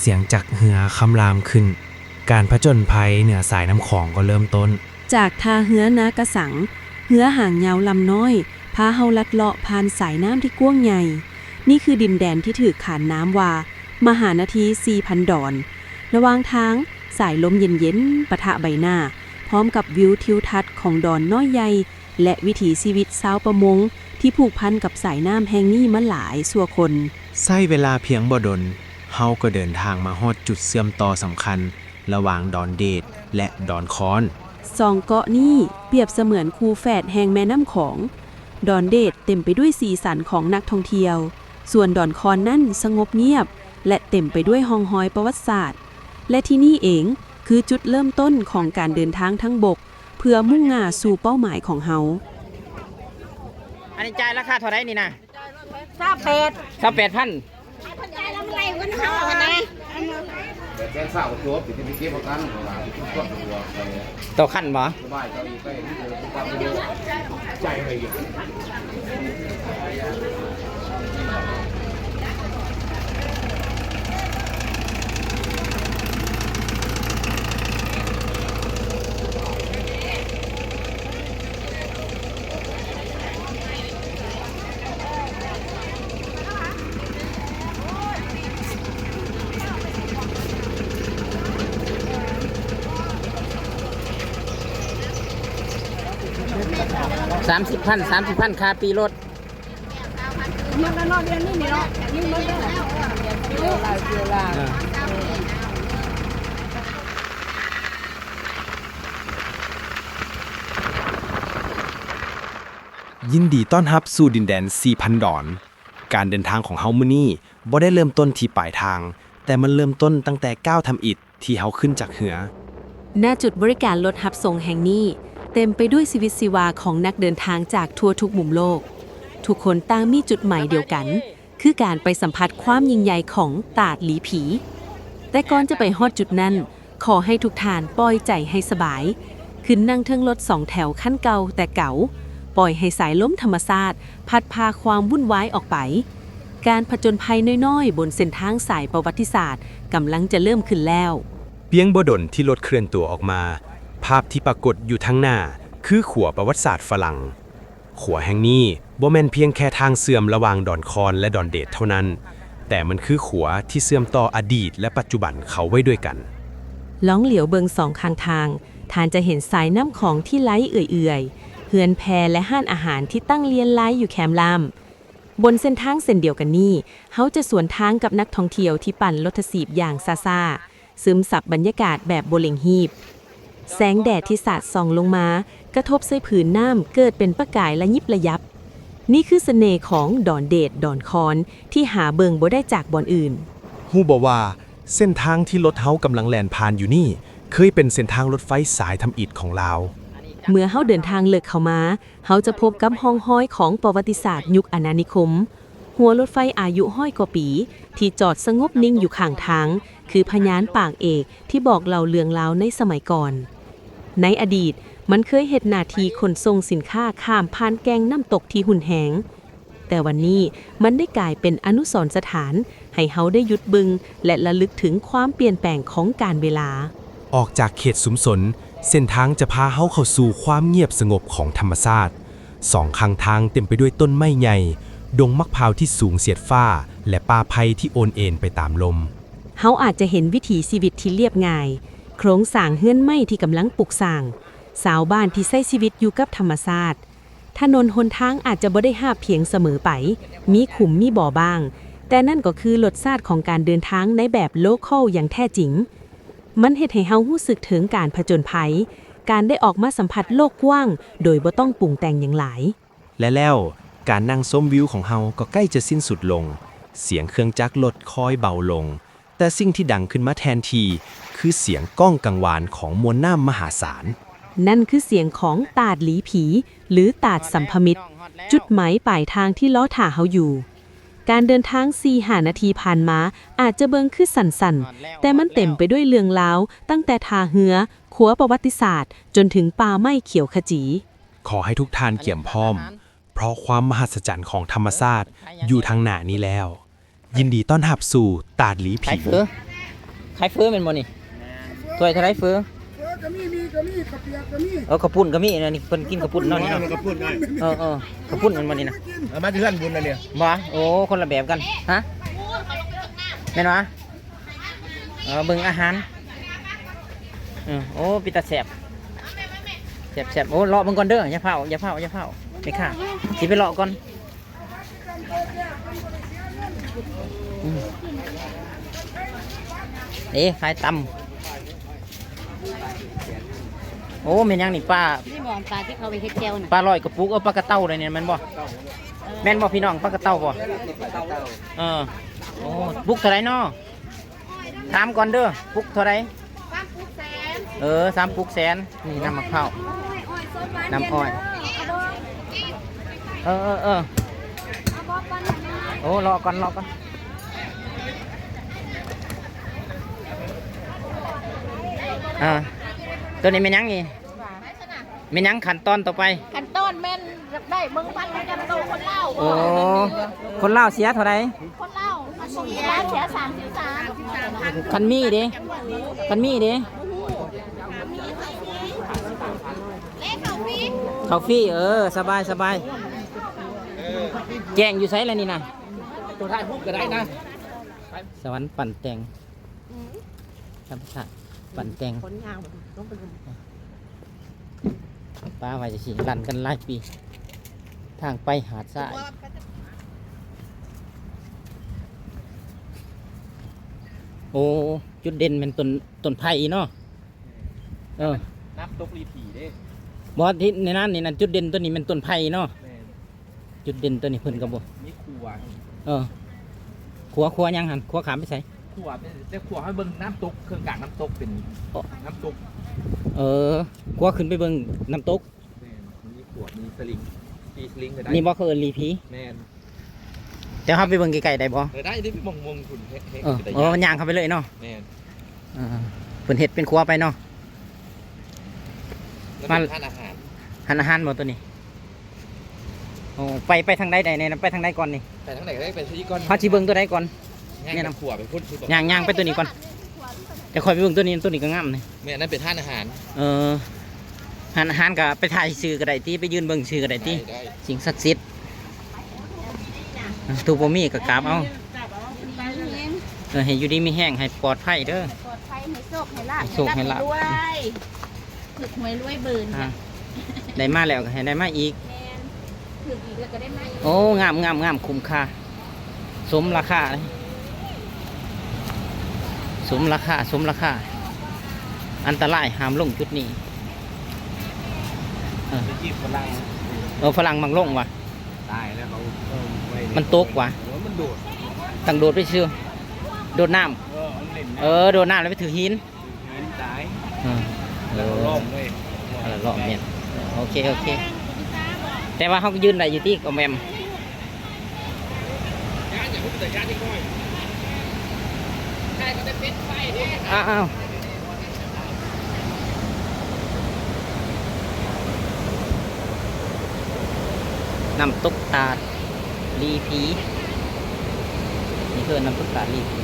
เสียงจากเหือคำรามขึ้น การผจญภัยเหนือสายน้ำของก็เริ่มต้น จากทาเหือนากระสัง เหือห่างยาวลำน้อย พาเฮาลัดเลาะผ่านสายน้ำที่กว้างใหญ่ นี่คือดินแดนที่ถือขานน้ำว่า มหานาที4,000ดอน ระหว่างทางสายลมเย็นๆปะทะใบหน้า พร้อมกับวิวทิวทัศน์ของดอนน้อยใหญ่ และวิถีชีวิตชาวประมงที่ผูกพันกับสายน้ำแห่งนี้มาหลายสัวคน ใช้เวลาเพียงบ่ดน เฮาก็เดินทางมาฮอดจุดเสื่อมต่อสำคัญ ระหว่างดอนเดดและดอนคอนสองเกาะนี้เปรียบเสมือนคูแฝดแห่งแม่น้ำของ ดอนเดดเต็มไปด้วยสีสันของนักท่องเที่ยว ส่วนดอนคอนนั่นสงบเงียบ และเต็มไปด้วยห้องหอยประวัติศาสตร์ และที่นี่เองคือจุดเริ่มต้นของการเดินทางทั้งบก เพื่อมุ่งหน้าสู่เป้าหมายของเฮาอันนี้จ่ายราคาเท่าไหรนี่นะทราบเป็ดสามแปดพัน กันเขาอะนะแจ้งทราบว่าตัวปิดที่เก็บประกันของเราที่ควบตัวไปต่อขั้นบ่สบายก้าอี้ไปทุกวันไปเดินใจอะไรอย่ สามสิบพันสามสิบพันค่าปีรถมันก็นอนเดือนนี้นี่เนาะนี่มันก็เดี๋ยวลาเดี๋ยวลายินดีต้อนรับสู่ดินแดน 4,000 ดอน การเดินทางของเฮามื้อนี้บ่ได้เริ่มต้นที่ปลายทาง แต่มันเริ่มต้นตั้งแต่ก้าวทำอิฐที่เฮาขึ้นจากเหือ ณ จุดบริการรถหับส่งแห่งนี้ เต็มไปด้วยชีวิตชีวาของนักเดินทางจากทั่วทุกมุมโลก ทุกคนต่างมีจุดหมายเดียวกัน คือการไปสัมผัสความยิ่งใหญ่ของตาดหลีผี แต่ก่อนจะไปฮอดจุดนั้น ขอให้ทุกทานปล่อยใจให้สบาย ขึ้นนั่งเทิงรถสองแถวขั้นเก่าแต่เก่า ปล่อยให้สายล้มธรรมศาสตร์พัดพาความวุ่นวายออกไป การผจญภัยน้อยๆ บนเส้นทางสายประวัติศาสตร์กำลังจะเริ่มขึ้นแล้ว เพียงบดนที่รถเคลื่อนตัวออกมา ภาพที่ปรากฏอยู่ทั้งหน้า คือขัวประวัติศาสตร์ฝรั่ง ขัวแห่งนี้บ่แม่นเพียงแค่ทางเสื่อมระหว่างดอนคอนและดอนเดดเท่านั้น แต่มันคือขัวที่เสื่อมต่ออดีตและปัจจุบันเขาไว้ด้วยกัน ล้องเหลียวเบิงสองข้างทางทานจะเห็นสายน้ำของที่ไหลเอื่อยๆ เฮือนแพและห้านอาหารที่ตั้งเลียนไล่อยู่แคมลามบนเส้นทางเส้นเดียวกันนี้เขาจะสวนทางกับนักท่องเที่ยวที่ปั่นรถสีบอย่างซาซาซึมซับบรรยากาศแบบโบเลงฮีบ แสงแดดที่สาดส่องลงมา กระทบใส่ผืนน้ำเกิดเป็นประกายและยิบระยับ นี่คือเสน่ห์ของดอนเดดดอนคอนที่หาเบิงบ่ได้จากบอนอื่น ฮู้บอกว่า เส้นทางที่รถเฮากำลังแล่นผ่านอยู่นี่ เคยเป็นเส้นทางรถไฟสายทำอิฐของลาว เมื่อเฮาเดินทางเลิกเข้ามาเฮาจะพบกับห้องห้อยของประวัติศาสตร์ยุคอาณานิคม หัวรถไฟอายุห้อยกว่าปี ที่จอดสงบนิ่งอยู่ข้างทาง คือพยานปากเอกที่บอกเล่าเรื่องราวในสมัยก่อน ในอดีตมันเคยเหตุนาทีขนส่งสินค้าข้ามผ่านแกงน้ำตกที่หุ่นแหง แต่วันนี้มันได้กลายเป็นอนุสรณ์สถาน ให้เฮาได้หยุดบึง และระลึกถึงความเปลี่ยนแปลงของการเวลา ออกจากเขตสุมสน เส้นทางจะพาเฮาเข้าสู่ความเงียบสงบของธรรมชาติสองข้างทางเต็มไปด้วยต้นไม้ใหญ่ ดงมักพร้าวที่สูงเสียดฟ้า และป่าไผ่ที่โอนเอ็นไปตามลมเฮาอาจจะเห็นวิถีชีวิตที่เรียบง่าย โครงสร้างเฮือนไม้ที่กำลังปลูกสร้าง สาวบ้านที่ใช้ชีวิตอยู่กับธรรมชาติถนนหนทางอาจจะบ่ได้หาบเพียงเสมอไป มีขุมมีบ่อบ้าง แต่นั่นก็คือรสชาติของการเดินทางในแบบโลคอลอย่างแท้จริง มันเฮ็ดให้เฮารู้สึกถึงการผจญภัย การได้ออกมาสัมผัสโลกกว้าง โดยบ่ต้องปรุงแต่งอย่างหลาย และแล้ว การนั่งชมวิวของเฮาก็ใกล้จะสิ้นสุดลง เสียงเครื่องจักรรถคอยเบาลง แต่สิ่งที่ดังขึ้นมาแทนที คือเสียงก้องกังวานของมวลน้ำมหาศาล นั่นคือเสียงของตาดหลีผี หรือตาดสัมพมิตร จุดหมายปลายทางที่ล้อถ่าเขาอยู่ การเดินทาง4หานาทีผ่านมา อาจจะเบิงคือสั่นๆ แต่มันเต็มไปด้วยเรื่องราว ตั้งแต่ทาเหือขัวประวัติศาสตร์ จนถึงป่าไม้เขียวขจี ขอให้ทุกท่านเกี่ยมพร้อมเพ ราะความมหัศจรรย์ของธรรมชาติอยู่ทางหน้านี้แล้ว ยินดีต้อนรับสู่ตาดหลีไปผีเถอะขายเฟื้อเป็นบ่นี่ถ้วยเท่าไรเฟื้อเออก็มีมีก็มีขับเปียกก็มีเออข้าวปุ้นก็มีนะนี่เพิ่นกินข้าวปุ้นเนาะนี่เนาะมันก็พูดได้เออเออข้าวปุ้นมันบ่นี่นะเอามาที่เพื่อนบุญนะเนี่ยบ่โอ้คนละแบบกันฮะแม่นวะเออเบิ่งอาหารเออโอ้ปิตาแสบแสบแสบโอ้รอเบิ่งก่อนเด้ออย่าเผาอย่าเผาอย่าเผา ไม่ค่ะสิไปรอก่อนอืมเอ๊ะขายตำโอ้แม่นยังนี่ป้านี่หมอนปลาที่เขาไปเฮ็ดแก้วน่ะปลาลอยกระปุกเออปลากระเต้าเลยเนี่ยแม่นบ่แม่นบ่พี่น้องปลากระเต้าบ่เออโอ้ปุกเท่าไรเนาะถามก่อนเด้อปุกเท่าไรเออสามปุกแสนนี่น้ำมะพร้าวน้ำอ้อย เออเออเออโอ้รอก่อนรอก่อนอ่าตัวนี้เป็นหยังนี่เป็นหยังขั้นตอนต่อไปกันต้นแม่นได้เบิ่งพันกันโตคนเล่าโอ้คนเล่าวเสียเท่าไรคนเล่าร้านเสียสามสิบสามคันมีเด้คันมีเด้เลขเขาพี่เขาฟรี่เออ สบายสบาย แจ้งอยู่ไสแล้วนี่นะตัวท้ายพูดก็ได้นะ สวรรค์ปั่นแตงธรรมชาติปั่นแตงป้าว่าจะสิรันกันหลายปี ทางไปหาดทรายโอ้จุดเด่นเป็นต้นต้นไผ่เนาะเออน้ำตกรีผีเด้บอสที่ในนั้นนี่นั่นจุดเด่นตัวนี้เป็นต้นไผ่เนาะแม่น จุดเด่นตัวนี้เพิ่นกระบมีครัวเออขัวขัวยังหันขัวขามไปใส่ครัวเป็นแต่ครัวให้เบิ่งน้ำตกเครื่องกลางน้ำตกเป็นน้ำตก เออขัวขึ้นไปเบิ่งน้ำตกแม่นมีขวดมีสลิงมีสลิงก็ได้นี่บ่เขาเอิ้นลีผีแม่นแต่เฮาไปเบิ่งไกลๆได้บ่เออได้ได้มองมองคุณเฮ็ดเฮ็ดเออได้เออมันย่างเข้าไปเลยเนาะแม่นเออเพิ่นเฮ็ดเป็นขัวไปเนาะแล้วมันเป็นทานอาหารหันอาหารบ่ตัวนี้ โอ้ไปไปทางใดใดเนี่ยไปทางใดก่อนนี่แต่ทั้งไหนก็ได้เป็นที่ก้อนเฮาสิเบิ่งตัวใดก่อนย่างเนี่ยกับนะขวไปพุ่นที่ย่างย่างไปตัวนี้ก่อนจะค่อยไปเบิ่งตัวนี้ตัวนี้ก็งามนี่แม่นั่นเป็นท่านอาหารเออหันอาหารก็ไปถ่ายชื่อก็ได้ติไปยืนเบิ่งชื่อก็ได้ติได้สิ่งศักดิ์สิทธิ์ตูบ่มีก็กราบเอาเออให้อยู่ดีมีแห้งให้ปลอดภัยเด้อ ปลอดภัยให้โชคให้ลาบให้โชคให้ลาภรวยถึกหวยรวยเบิร์นอ่าได้มาแล้วก็ให้ได้มาอีก แมน ถึกอีกแล้วก็ได้ไหมโอ้งามงามงามคุ้มค่า สมราคาเลยสมราคาสมราคา อันตรายห้ามลงจุดนี้เออฝรั่งเออฝรั่งมังลงว่ะตายแล้วเขามันตกว่ะมันโดดตั้งโดดไปเชื่อโดดน้ำเออโดดน้ำแล้วไปถือหินหินตายเออล้อรอบเลยเออรอบเนี่ยโอเคโอเค แต่ว่าเขายืนได้อยู่ที่กอมแมมอ้าวน้ำตุกตาลีผีนี่คือน้ำตุกตาลีผี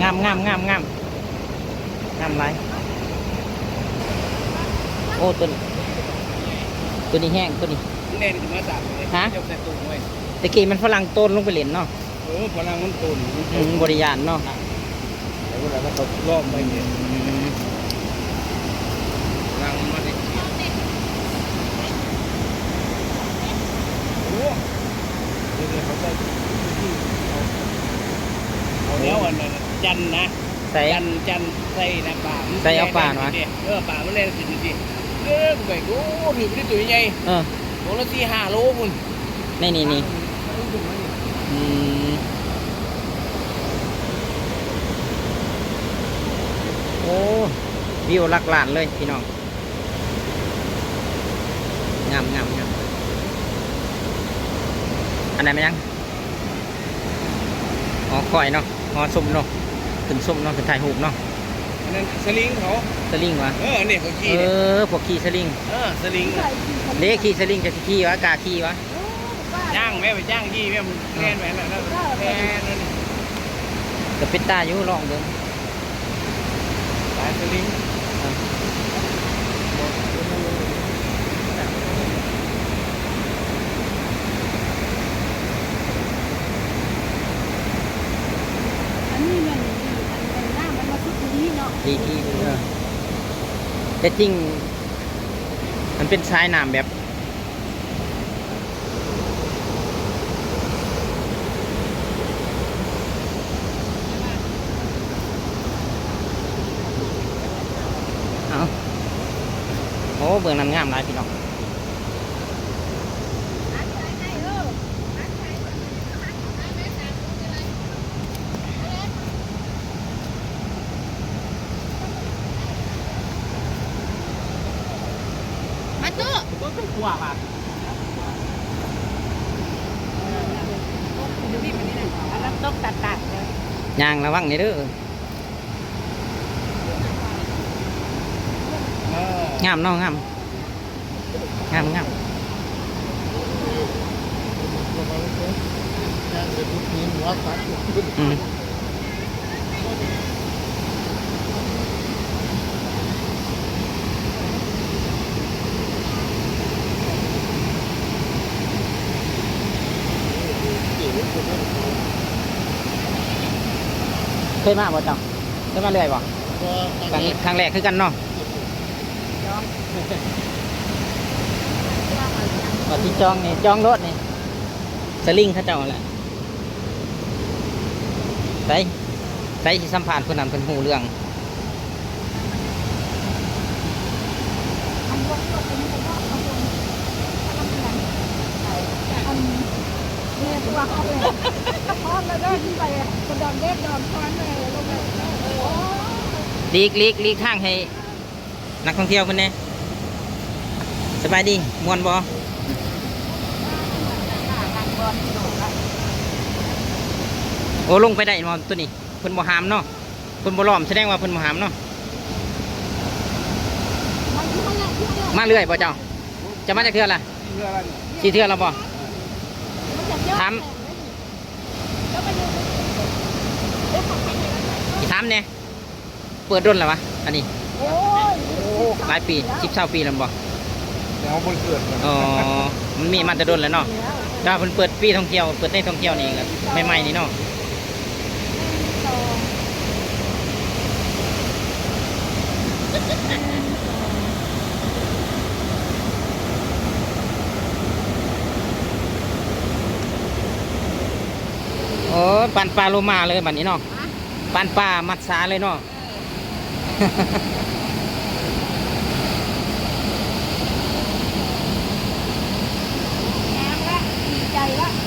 งามงามงามงามงามไรโอ้ตัวนี้ ตัวนี้แห้งตัวนี้เล่นขึ้นมาจากเลยฮะเจ้าแต่ตุ้งเว้ยตะกี้มันฝรั่งต้นลงไปเล่นเนาะเออพลังมันตุนอืมบริยานเนาะแต่เวลาเราตกรอบไปเนี่ยอืมพลังมันมาเนี่ยโอ้เดี๋ยวๆเขาได้ที่เอาแล้วอันนั้นจันนะใส่จันจันใส่นะป่ามันใส่เอาป่าหน่อยเออป่ามันเล่นสิจริงๆ เออกูไปโอ้ถือไปได้ตัวใหญ่เออโลละสี่ห้าโลคุณนี่นี่นี่อืมโอ้วิวหลักล้านเลยพี่น้องงามงามงามนไหนมันยังอ๋อก้อยเนาะอ๋อส้มเนาะขึ้นส้มเนาะขึ้นถ่ายหูปเนาะอั นนั้นสลิงเขาสลิงวะเออเนี่ยเขาเอขี่เนี่ยอพวกขี่สลิงเออสลิงเล็กขี่สลิงจะสิขี่วะกาขี่วะย่างแม่ไปย่างยี่แม่มันแน่นแม่นั่นนั่นแน่นนั่นกับเป็ดตาอยู่ลองเบิ่งสายสลิง อันนี้มันอันเป็นหน้ามันมาทุกทีเนาะ ดีที่เออแต่จริง มันเป็นชายน้ำแบบ เอาโอ้เบื้องน้ำงามหลายพี่น้อง มาตู้ ก็ต้องกลัวป่ะ อันนั้นต้องตัดตัดเลย ยาง ระวังนี่เด้อเอองามเน้องงามงามงามอืม เคยมาบ่เจ้าเคยมาเรื่อยบ่ครั้งครั้งแรกคือกันเนาะก่อนที่จองนี่จองรถนี่สลิงเขาเจ้าแหละใส่ใส่ที่สัมผัสคนนั้นเป็นหูเรื่องเนี่ยตัวเขาเลย พร้อมแล้วเดินไปกระดอนเด็กดอนพร้อมเลยลงไปโอ้ลีกลีกลีกทางให้ นักท่องเที่ยวคนนี้สบายดีมวนบอโอ้ลงไปได้มอตัวนี้เพิ่นบ่หามเนาะเพิ่นบ่ล้อมแสดงว่าเพิ่นบ่หามเนาะมาเรื่อยบ่เจ้า จะมาจากเทือล่ะเรืออะไรเนี่ยสี่เทือแล้วบ่ถามอีถาม เนี่ยเปิดด้นแล้ววะอันนี้โอ้ยหลายปีสิบเช้าปีแล้วบ่แต่เขาบนเกิดมันอ๋อมันมีมาแต่ดนแล้วเนาะถ้าเพิ่นเปิดปีท่องเที่ยวเปิดในท่องเที่ยวนี่ก็ใหม่ๆนี่เนาะโอ้ยปันปลาโลมาเลยบัดนี้เนาะ ปานป่ามัดสาเลยเนาะแข็งละดีใจละ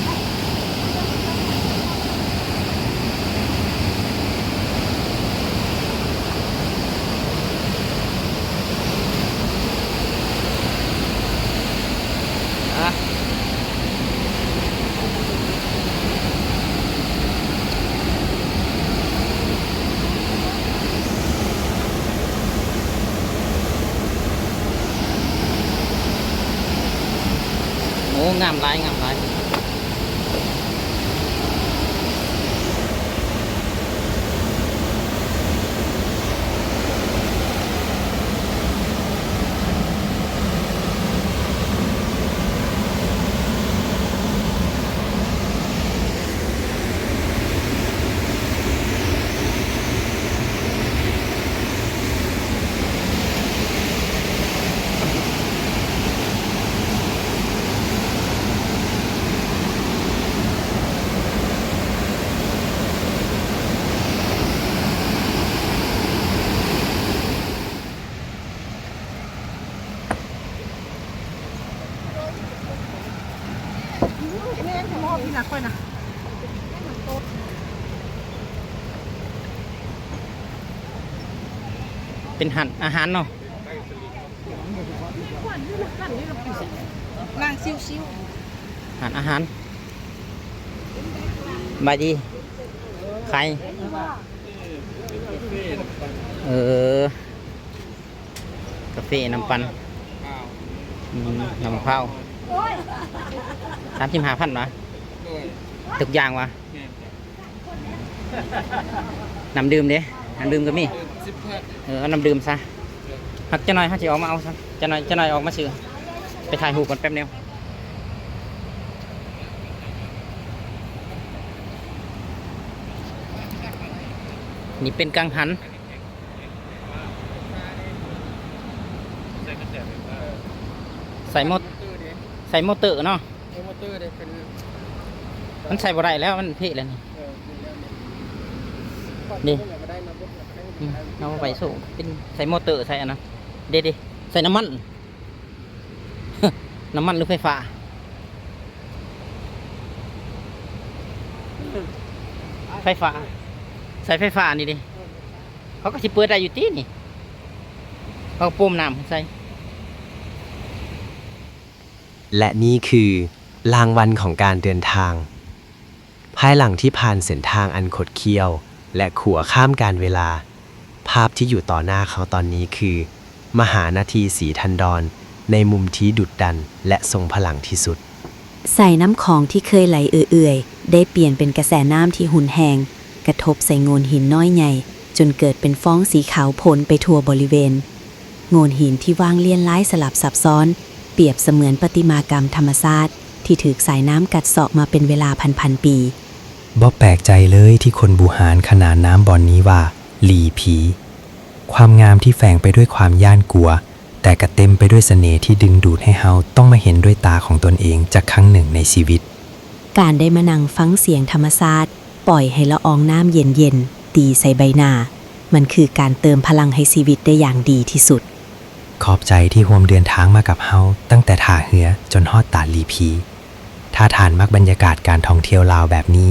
làm lại โอ้งามหลายงามหลายเป็นหันอาหารเนาะนางซิวซิวหันอาหารบายดีใครเออกาแฟน้ำปันอืมน้ำมะพร้าว สามสิบห้าพันวะตึกอยางวะน้ำดื่มเด้น้ำดื่มก็มีเออเอาน้ำดื่มซะหักจะหน่อยหักจะออกมาเอาซะจะหน่อยจะหน่อยออกมาซื้อไปถ่ายรูปกันแป๊บเดียวนี่เป็นกังหันใส่โมดใส่โมเตอร์เนาะมอเตอร์เนี่ยเป็นมันใส่บ่ได้แล้วมันเพ่แล้วนี่นี่ก็ได้มาปุ๊บอืมเอาไปสูงเป็นใส่โมเตอร์ใส่อันนะเด็ดใส่น้ำมัน น้ำมันหรือไฟฟ้าไฟฟ้า ใส่ไฟฟ้านี่ดิเขาก็สิเปิดได้อยู่ตีนี่เขาก็ปุ่มน้ำใส่และนี่คือ รางวัลของการเดินทาง ภายหลังที่ผ่านเส้นทางอันคดเคี้ยว และขัวข้ามการเวลา ภาพที่อยู่ต่อหน้าเขาตอนนี้คือ มหานาทีสีทันดรในมุมที่ดุดดันและทรงพลังที่สุด ใส่น้ำของที่เคยไหลเอื่อยๆ ได้เปลี่ยนเป็นกระแสน้ำที่หุนแหงกระทบใส่โงนหินน้อยใหญ่ จนเกิดเป็นฟองสีขาวพ้นไปทั่วบริเวณ โงนหินที่วางเลียนล้สลับซับซ้อน เปรียบเสมือนประติมากรรมธรรมชาติ ที่ถูกสายน้ำกัดเซาะมาเป็นเวลาพันๆปี บ่แปลกใจเลยที่คนบูหารขนานน้ำบอนนี้ว่า หลีผี ความงามที่แฝงไปด้วยความย่านกลัว แต่กระเต็มไปด้วยเสน่ห์ที่ดึงดูดให้เฮาต้องมาเห็นด้วยตาของตนเองจากครั้งหนึ่งในชีวิต การได้มานั่งฟังเสียงธรรมชาติปล่อยให้ละอองน้ำเย็นๆตีใส่ใบหน้า มันคือการเติมพลังให้ชีวิตได้อย่างดีที่สุดขอบใจที่ร่วมเดินทางมากับเฮาตั้งแต่ท่าเหือจนฮอดตาลีพี ถ้าทานมักบรรยากาศการท่องเที่ยวลาวแบบนี้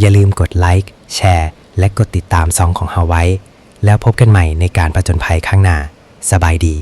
อย่าลืมกดไลค์แชร์และกดติดตามซองของเฮาไว้ แล้วพบกันใหม่ในการประจนภัยข้างหน้า สบายดี